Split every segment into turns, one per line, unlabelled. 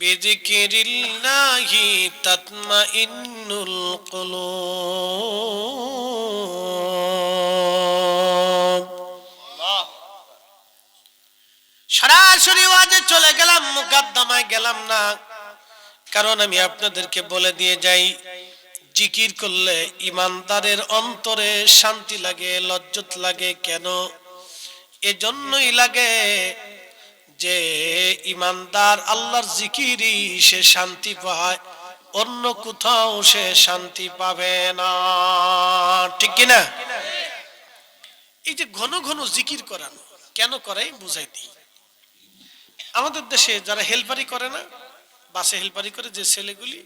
بذكر الله تطمئن القلوب সরাসরি ওয়াজে চলে গেলাম মুকাদ্দমায় গেলাম না কারণ আমি আপনাদেরকে বলে দিয়ে যাই জিকির করলে ইমানদারের অন্তরে শান্তি লাগে লজ্জত লাগে কেন এজন্যই লাগে যে ইমানদার আল্লাহর জিকিরি সে শান্তি পায়, অন্য কোথাও সে শান্তি পাবে না। ঠিক কিনা এই যে ঘন ঘন জিকির করানো, কেন করে? বুঝাই দিই। আমাদের দেশে যারা হেল্পারি করে না, বাসে হেল্পারি করে যে ছেলেগুলি,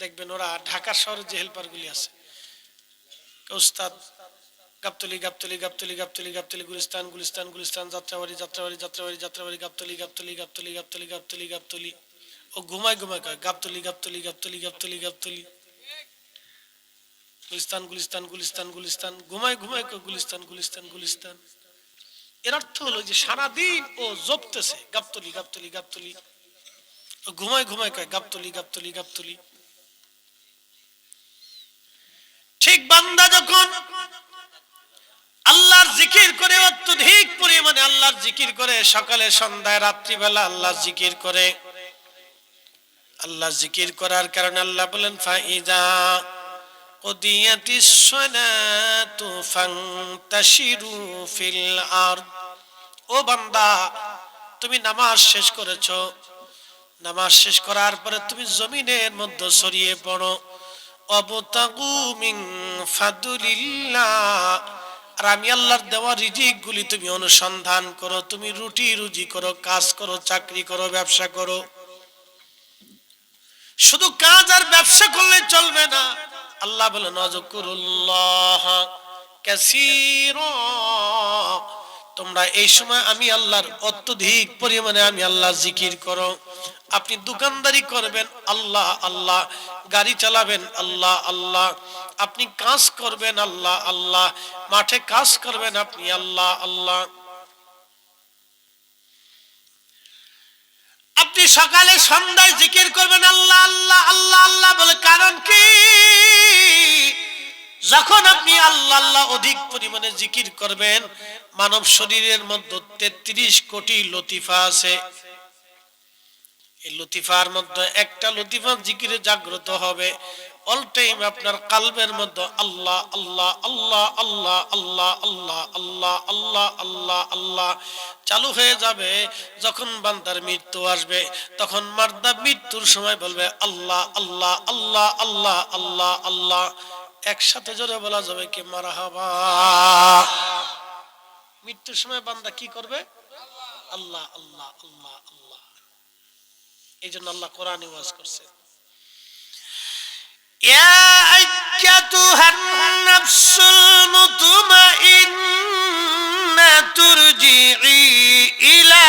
দেখবেন ওরা ঢাকা শহরে যে হেল্পারগুলি আছে, ওস্তাদ গাবতলি গাবতলি গাবতলি গাবতলি গাবতলি গুলিস্তান গুলিস্তান গুলিস্তান যাত্রাবাড়ি যাত্রাবাড়ি যাত্রাবাড়ি যাত্রাবাড়ি গাবতলি গাবতলি গাবতলি গাবতলি গাবতলি গাবতলি ও ঘুমায় ঘুমায় কয় গাবতলি গাবতলি গাবতলি গাবতলি গাবতলি গুলিস্তান গুলিস্তান গুলিস্তান গুলিস্তান ঘুমায় ঘুমায় কয় গুলিস্তান গুলিস্তান গুলিস্তান এর অর্থ হলো যে সারাদিন ও জপতেছে গাবতলি গাবতলি গাবতলি ও ঘুমায় ঘুমায় কয় গাবতলি গাবতলি গাবতলি ঠিক বান্দা যখন আল্লাহর জিকির করে অত্যধিক পরিমাণে আল্লাহর জিকির করে সকালে সন্ধ্যায় রাত্রিবেলা আল্লাহর জিকির করে আল্লাহ জিকির করার কারণে আল্লাহ বলেন ফাইজা قضيت الصلاة فانتشروا في الأرض ও বান্দা তুমি নামাজ শেষ করেছো নামাজ শেষ করার পরে তুমি জমিনের মধ্যে ছড়িয়ে পড়ো অবতাগু মিন ফাদুলিল্লাহ আর আমি আল্লাহর দেওয়া রিজিক গুলি তুমি অনুসন্ধান করো, তুমি রুটি রুজি করো, কাজ করো, চাকরি করো, ব্যবসা করো। শুধু কাজ আর ব্যবসা করলে চলবে না। আল্লাহ বলে নজকুরুল্লাহ কাসীরা তোমরা এই সময় আমি আল্লাহর অত্যধিক পরিমাণে আমি আল্লাহ জিকির করো। আপনি দোকানদারি করবেন, আল্লাহ আল্লাহ। গাড়ি চালাবেন, আল্লাহ আল্লাহ। আপনি কাজ করবেন, আল্লাহ আল্লাহ। মাঠে কাজ করবেন আপনি, আল্লাহ আল্লাহ। আপনি সকালে সন্ধ্যায় জিকির করবেন, আল্লাহ আল্লাহ আল্লাহ আল্লাহ বলে, কারণ কি? যখন আপনি আল্লাহ আল্লাহ অধিক পরিমাণে জিকির করবেন মানব শরীরের মধ্যে তেত্রিশ কোটি লতিফা আছে এই লতিফার মধ্যে একটা লতিফা জিকিরে জাগ্রত হবে অল টাইম আপনার কালবের মধ্যে আল্লাহ আল্লাহ আল্লাহ আল্লাহ আল্লাহ আল্লাহ আল্লাহ আল্লাহ আল্লাহ আল্লাহ চালু হয়ে যাবে যখন বান্দার মৃত্যু আসবে তখন মার্দা মৃত্যুর সময় বলবে আল্লাহ আল্লাহ আল্লাহ আল্লাহ আল্লাহ আল্লাহ একসাথে জোরে বলা যাবে কি, মারাহাবা। মৃত্যুর সময় বান্দা কি করবে? আল্লাহ আল্লাহ আল্লাহ আল্লাহ। এই জন্য আল্লাহ কোরআন ওয়াজ করছে। ইলা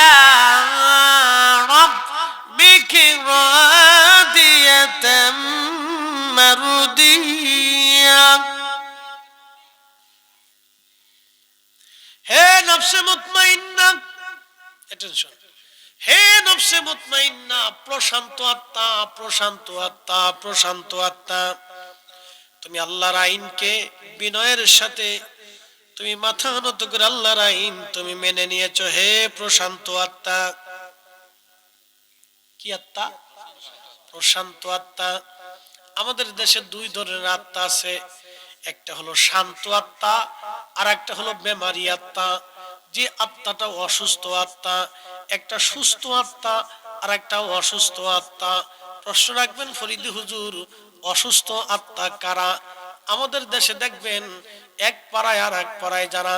নফসে মুতমাইন্না। অ্যাটেনশন হে নফসে মুতমাইন্না, প্রশান্ত আত্মা প্রশান্ত আত্মা প্রশান্ত আত্মা। তুমি আল্লাহর আইনকে বিনয়ের সাথে, তুমি মাথা নত করে আল্লাহর আইন তুমি মেনে নিয়েছো, হে প্রশান্ত আত্মা। কি আত্মা? প্রশান্ত আত্মা। আমাদের দেশে দুই ধরনের আত্মা আছে। একটা হলো শান্ত আত্মা আর একটা হলো বেমারি আত্মা। যে আত্মাটা অসুস্থ আত্মা, একটা সুস্থ আত্মা আর একটা অসুস্থ আত্মা। প্রশ্ন রাখবেন ফরিদি হুজুর, অসুস্থ আত্মা কারা? আমাদের দেশে দেখবেন এক পাড়ায় আর এক পাড়ায় যারা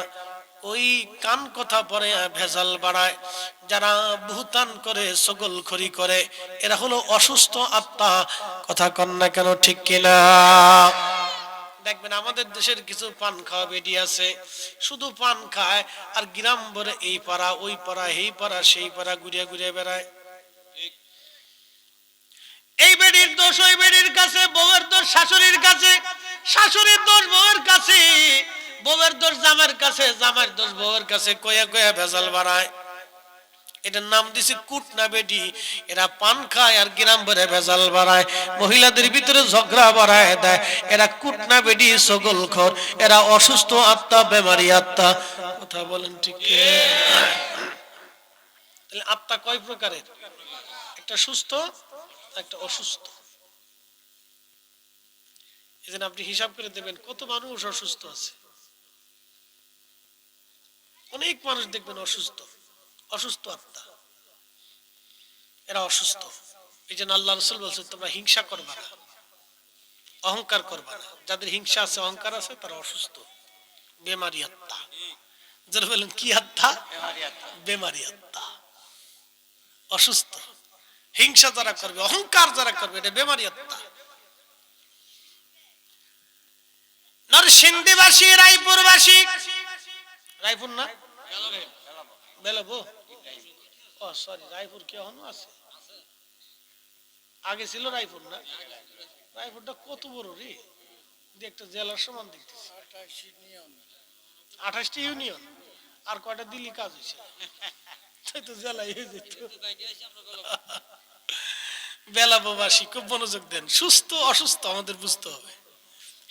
ওই কান কথা পরে ভেজাল বাড়ায়, যারা ভুতান করে সগল খড়ি করে, এরা হলো অসুস্থ আত্মা। কথা কন না কেন, ঠিক কিনা? দেখবেন আমাদের দেশের কিছু পান খাওয়া বেডি আছে, শুধু পান খায়, আর গ্রাম ভরে এই পাড়া, ওই পাড়া এই পাড়া, সেই পাড়া ঘুরিয়ে ঘুরিয়ে বেড়ায়। এই বেডির দোষ, ওই বেডির কাছে, বউয়ের দোষ, শাশুড়ির কাছে, শাশুড়ির দোষ বউয়ের কাছে, বউয়ের দোষ জামার কাছে জামার দোষ বউয়ের কাছে কয়ে কয়ে ভেজাল বাড়ায়। এটার নাম দিছে কুটনা বেডি। এরা পান খায় আর গ্রাম ভরে ভেজাল বাড়ায়। মহিলাদের ভিতরে ঝগড়া বাড়ায় দেয়। এরা কুটনা বেডি সগল খর। এরা অসুস্থ আত্মা, বেমারি আত্মা। কথা বলেন ঠিক তাহলে আত্মা কয় প্রকারের? একটা সুস্থ, একটা অসুস্থ। এজন্য আপনি হিসাব করে দেবেন কত মানুষ অসুস্থ আছে। অনেক মানুষ দেখবেন অসুস্থ। অসুস্থ আত্মা। এরা অসুস্থ। এই জন্য আল্লাহ রসুল বলছে তোমরা হিংসা করবা না অহংকার করবা না। যাদের হিংসা আছে অহংকার আছে তারা অসুস্থ। বেমারি আত্মা। যারা বলেন কি আত্মা? বেমারি আত্মা। অসুস্থ। হিংসা যারা করবে অহংকার যারা করবে এটা বেমারি আত্মা। নরসিংদীবাসী রায়পুরবাসী। রায়পুর না। বেলাবো ও সরি রায়পুর আছে? আগে ছিল রায়পুর না? রায়পুরটা কত বড় রে? জেলার সমান দেখতেছি। আঠাশটি ইউনিয়ন। আর কয়টা দিল্লি কাজ হয়েছে? তাই তো হয়ে যেত। খুব মনোযোগ দেন। সুস্থ, অসুস্থ, আমাদের বুঝতে হবে।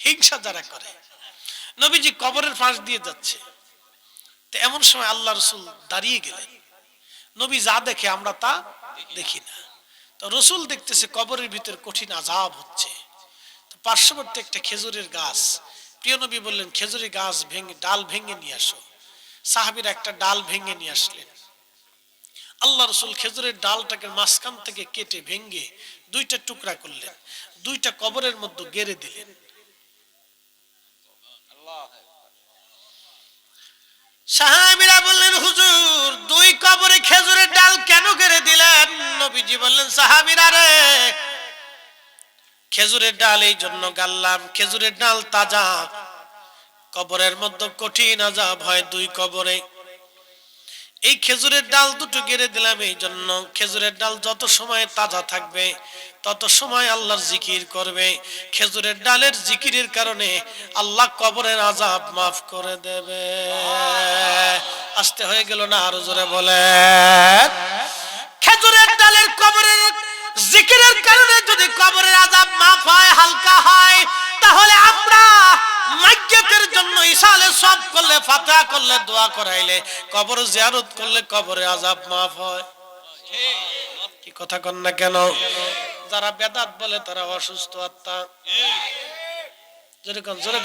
হিংসা যারা করে। নবীজি কবরের ফাঁস দিয়ে যাচ্ছে। তো এমন সময় আল্লাহ রসুল দাঁড়িয়ে গেলেন। নবী যা দেখে আমরা তা দেখি না। তো রসুল দেখতেছে কবরের ভিতর কঠিন আজাব হচ্ছে। তো পার্শ্ববর্তী একটা খেজুরের গাছ। প্রিয় নবী বললেন, খেজুরের গাছ ভেঙে, ডাল ভেঙে নিয়ে আসো। সাহাবির একটা ডাল ভেঙে নিয়ে আসলেন। আল্লাহ রসুল খেজুরের ডালটাকে মাঝখান থেকে কেটে ভেঙে দুইটা টুকরা করলেন। দুইটা কবরের মধ্যে গেড়ে দিলেন। সাহাবিরা বললেন, হুজুর, দুই কবরে খেজুরের ডাল কেন কেড়ে দিলেন? নবীজি বললেন, সাহাবিরা রে, খেজুরের ডাল এই জন্য গাললাম খেজুরের ডাল তাজা, কবরের মধ্যে কঠিন আজাব হয় দুই কবরে। এই খেজুরের ডাল দুটো গেড়ে দিলাম এই জন্য খেজুরের ডাল যত সময় তাজা থাকবে, তত সময় আল্লাহর জিকির করবে। খেজুরের ডালের জিকিরের কারণে আল্লাহ কবরের আজাব মাফ করে দেবে। আসতে হয়ে গেল না আরও জোরে বলে খেজুরের ডালের কবরের জিকিরের কারণে যদি কবরের আজাব মাফ হয়, হালকা হয়, তাহলে আমরা মাইয়াতের জন্য ইসালে সব করলে, ফাতিহা করলে, দোয়া করাইলে, কবর জিয়ারত করলে কবরে আজাব মাফ হয়। কি কথা কন না কেন? যারা বেদাত বলে তারা অসুস্থ আত্মা। জোরে কন, জোরে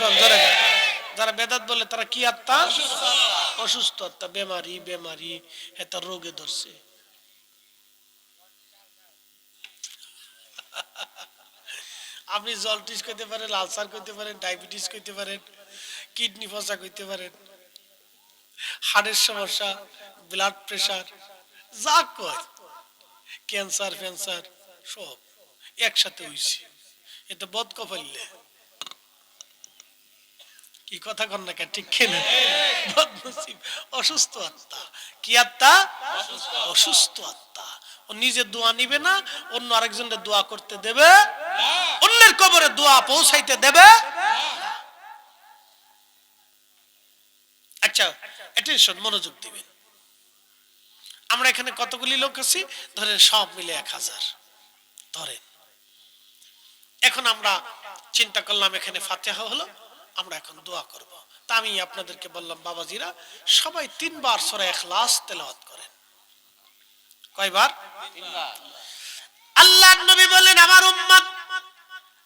যারা বেদাত বলে তারা কি আত্মা? অসুস্থ আত্মা। বেমারি বেমারি এটা রোগে ধরছে। আপনি জলটিস করতে পারেন, আলসার করতে পারেন, ডায়াবেটিস করতে পারেন, কিডনি ফসা করতে পারেন হার্টের সমস্যা ব্লাড প্রেশার যা কয় ক্যান্সার ফ্যান্সার, সব একসাথে হইছে। এটা বদ কপাইলে কি কথা কন না ঠিক কেন অসুস্থ আত্মা। কি আত্মা? অসুস্থ আত্মা। ও নিজে দোয়া নিবে না, অন্য আরেকজনের দোয়া করতে দেবে। অন্যের কবরে দোয়া পৌঁছাইতে দেবে? আচ্ছা অ্যাটেনশন মনোযোগ দিবেন আমরা এখানে কতগুলি লোক আছি? ধরেন সব মিলে এক হাজার। ধরেন। এখন আমরা চিন্তা করলাম এখানে ফাতেহা হলো আমরা এখন দোয়া করব। তা আমি আপনাদেরকে বললাম বাবাজিরা সবাই তিনবার সরে এখলাস তেলাওয়াত করেন। কয়বার? আল্লাহ নবী বলেন আমার উম্মত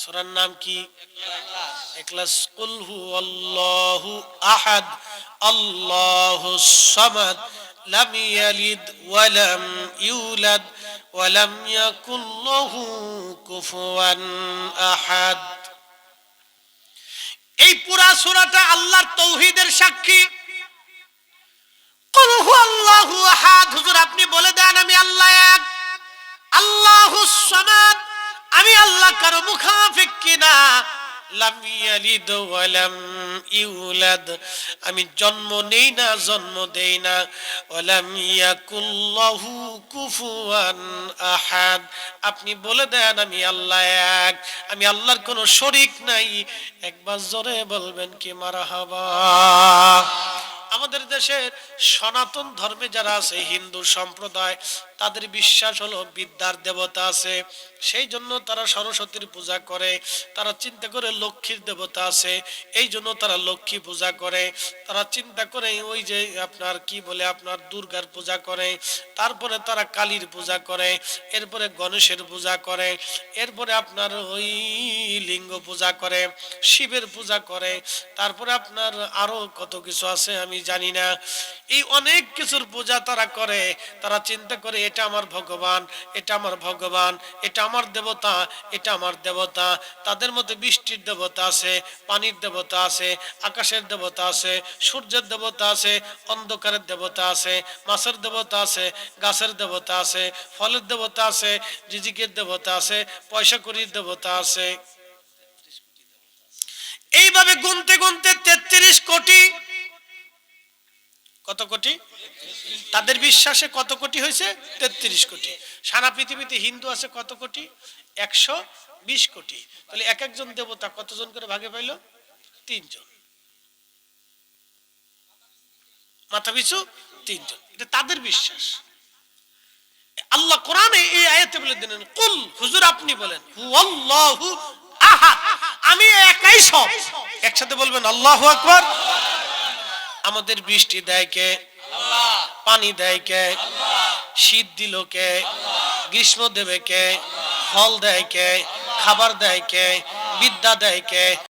সোরার নাম কি? হু আল্লাহু আল্লাহু ইয়ালিদ ওয়া ইউলাদ, ওয়া ইয়াকুল লাহু কুফুয়ান আহাদ। এই পুরা সুরাটা আল্লাহর তৌহিদের সাক্ষী। কুল হুয়াল্লাহু আহাদ। হুজুর, আপনি বলে দেন আমি আল্লাহ এক। আল্লাহু সামাদ আমি আল্লাহ কারও মুখাফিক কিনা? আমি জন্ম নেই না, জন্ম দেই না। আপনি বলে দেন, আমি আল্লাহ এক। আমি আল্লাহর কোনো শরিক নাই। একবার জোরে বলবেন কি মারা হবা আমাদের দেশের সনাতন ধর্মে যারা আছে, হিন্দু সম্প্রদায় তাদের বিশ্বাস হলো বিদ্যার দেবতা আছে। সেই জন্য তারা সরস্বতীর পূজা করে, তারা চিন্তা করে লক্ষ্মীর দেবতা আছে। এই জন্য তারা লক্ষ্মী পূজা করে, তারা চিন্তা করে ওই যে আপনার কি বলে, আপনার দুর্গার পূজা করে, তারপরে তারা কালীর পূজা করে, এরপরে গণেশের পূজা করে, এরপরে আপনার ওই লিঙ্গ পূজা করে, শিবের পূজা করে, তারপরে আপনার আরও কত কিছু আছে আমি জানি না। এই অনেক কিছুর পূজা তারা করে, তারা চিন্তা করে এটা আমার ভগবান, এটা আমার ভগবান, এটা আমার দেবতা, এটা আমার দেবতা। তাদের মধ্যে বৃষ্টির দেবতা আছে, পানির দেবতা আছে, আকাশের দেবতা আছে, সূর্যের দেবতা আছে, অন্ধকারের দেবতা আছে, মাছের দেবতা আছে, গাছের দেবতা আছে, ফলের দেবতা আছে, রিজিকের দেবতা আছে পয়সা করির দেবতা আছে। এইভাবে গুনতে গুনতে তেত্রিশ কোটি কত কোটি? তাদের বিশ্বাসে কত কোটি হয়েছে? তেত্রিশ কোটি। সারা পৃথিবীতে হিন্দু আছে কত কোটি? একশো বিশ কোটি। তাহলে এক একজন দেবতা কতজন করে ভাগে পাইল? তিনজন। মাথা পিছু? তিনজন। এটা তাদের বিশ্বাস। আল্লাহ কোরআনে এই আয়াতে বলে দিলেন, কুল, হুজুর আপনি বলেন, হুয়াল্লাহু আহাদ। আমি একাই সব। একসাথে বলবেন, আল্লাহু আকবার। আমাদের বৃষ্টি দেয় কে? পানি দেয় কে? শীত দিল কে? গ্রীষ্ম দেবে কে? ফল দেয় কে? খাবার দেয় কে? বিদ্যা দেয় কে?